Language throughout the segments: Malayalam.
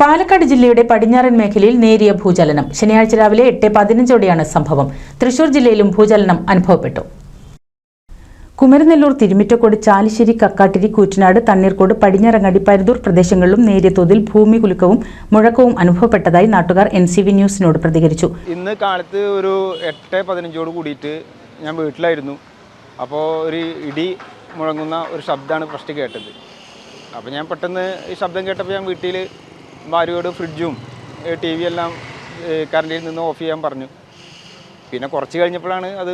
പാലക്കാട് ജില്ലയുടെ പടിഞ്ഞാറൻ മേഖലയിൽ നേരിയ ഭൂചലനം. ശനിയാഴ്ച രാവിലെ എട്ട് പതിനഞ്ചോടെയാണ് സംഭവം. തൃശൂർ ജില്ലയിലും ഭൂചലനം അനുഭവപ്പെട്ടു. കുമരനെല്ലൂർ തിരുമിറ്റക്കോട് ചാലിശ്ശേരി കക്കാട്ടിരി കൂറ്റനാട് തണ്ണീർക്കോട് പടിഞ്ഞാറങ്ങാടി പരുതൂർ പ്രദേശങ്ങളിലും നേരിയ തോതിൽ ഭൂമി കുലുക്കവും മുഴക്കവും അനുഭവപ്പെട്ടതായി നാട്ടുകാർ എൻ സി വി ന്യൂസിനോട് പ്രതികരിച്ചു. ഇന്ന് കാലത്ത് ഒരു എട്ട് പതിനഞ്ചോട് കൂടിയിട്ട് ഞാൻ വീട്ടിലായിരുന്നു. അപ്പോൾ ഒരു ഇടി മുഴങ്ങുന്ന ഒരു ശബ്ദമാണ് ഫസ്റ്റ് കേട്ടത്. അപ്പോൾ ഞാൻ പെട്ടെന്ന് ഈ ശബ്ദം കേട്ടപ്പോൾ ഞാൻ വീട്ടിൽ ഭാര്യയോട് ഫ്രിഡ്ജും ടി വി എല്ലാം കറണ്ടിൽ നിന്ന് ഓഫ് ചെയ്യാൻ പറഞ്ഞു. പിന്നെ കുറച്ച് കഴിഞ്ഞപ്പോഴാണ് അത്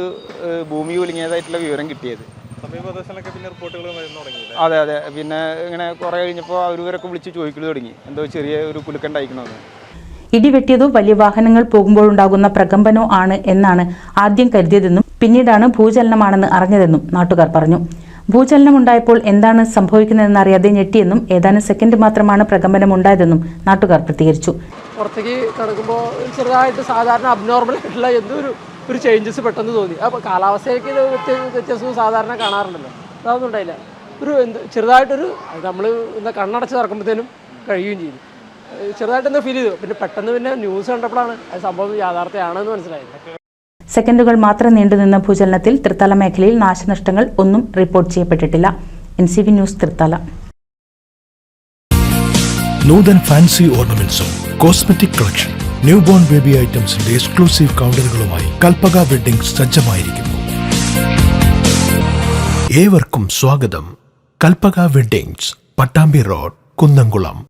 ഭൂമി കുലുങ്ങിയതായിട്ടുള്ള വിവരം കിട്ടിയത്. സമീപപ്രദേശങ്ങളിലൊക്കെ പിന്നെ റിപ്പോർട്ടുകൾ വരുന്നു തുടങ്ങിയില്ല? അതെ അതെ. പിന്നെ ഇങ്ങനെ കുറേ കഴിഞ്ഞപ്പോൾ അവരവരൊക്കെ വിളിച്ച് ചോദിക്കൽ തുടങ്ങി. എന്തോ ചെറിയ ഒരു കുലുക്കുണ്ടായിക്കണമെന്ന് ഇടിവെട്ടിയതോ വലിയ വാഹനങ്ങൾ പോകുമ്പോഴുണ്ടാകുന്ന പ്രകമ്പനോ ആണ് എന്നാണ് ആദ്യം കരുതിയതെന്നും പിന്നീടാണ് ഭൂചലനമാണെന്ന് അറിഞ്ഞതെന്നും നാട്ടുകാർ പറഞ്ഞു. ഭൂചലനമുണ്ടായപ്പോൾ എന്താണ് സംഭവിക്കുന്നതെന്ന് അറിയാതെ ഞെട്ടിയെന്നും ഏതാനും സെക്കൻഡ് മാത്രമാണ് പ്രകമ്പനം ഉണ്ടായതെന്നും നാട്ടുകാർ പ്രതികരിച്ചു. പുറത്തേക്ക് കിടക്കുമ്പോൾ ചെറുതായിട്ട് സാധാരണ അബ്നോർമൽ ആയിട്ടുള്ള എന്തോ ഒരു ചേഞ്ചസ് പെട്ടെന്ന് തോന്നി. അപ്പോൾ കാലാവസ്ഥയ്ക്ക് വ്യത്യാസവും സാധാരണ കാണാറുണ്ടല്ലോ. അതൊന്നും ഉണ്ടായില്ല. ഒരു എന്ത് ചെറുതായിട്ടൊരു നമ്മൾ എന്താ കണ്ണടച്ച് തുറക്കുമ്പോഴത്തേനും കഴിയുകയും ചെയ്തു. ചെറുതായിട്ടൊന്ന് ഫീൽ ചെയ്തു. പിന്നെ പെട്ടെന്ന് പിന്നെ ന്യൂസ് കണ്ടപ്പോഴാണ് അത് സംഭവം യാഥാർത്ഥ്യമാണെന്ന് മനസ്സിലായത്. സെക്കൻഡുകൾ മാത്രം നീണ്ടുനിന്ന ഭൂചലനത്തിൽ തൃത്തല മേഖലയിൽ നാശനഷ്ടങ്ങൾ ഒന്നും റിപ്പോർട്ട് ചെയ്യപ്പെട്ടിട്ടില്ല. N C V news Thrithala Noothan fancy ഓർണമെന്റ്സും cosmetic collection new born baby ഐറ്റംസിന്റെ exclusive കൗണ്ടറുകളുമായി കൽപ്പക വെഡിംഗ് സജ്ജമായിരിക്കുന്നു. ഏവർക്കും സ്വാഗതം. Kalpaka weddings Pattambi road Kunnamkulam.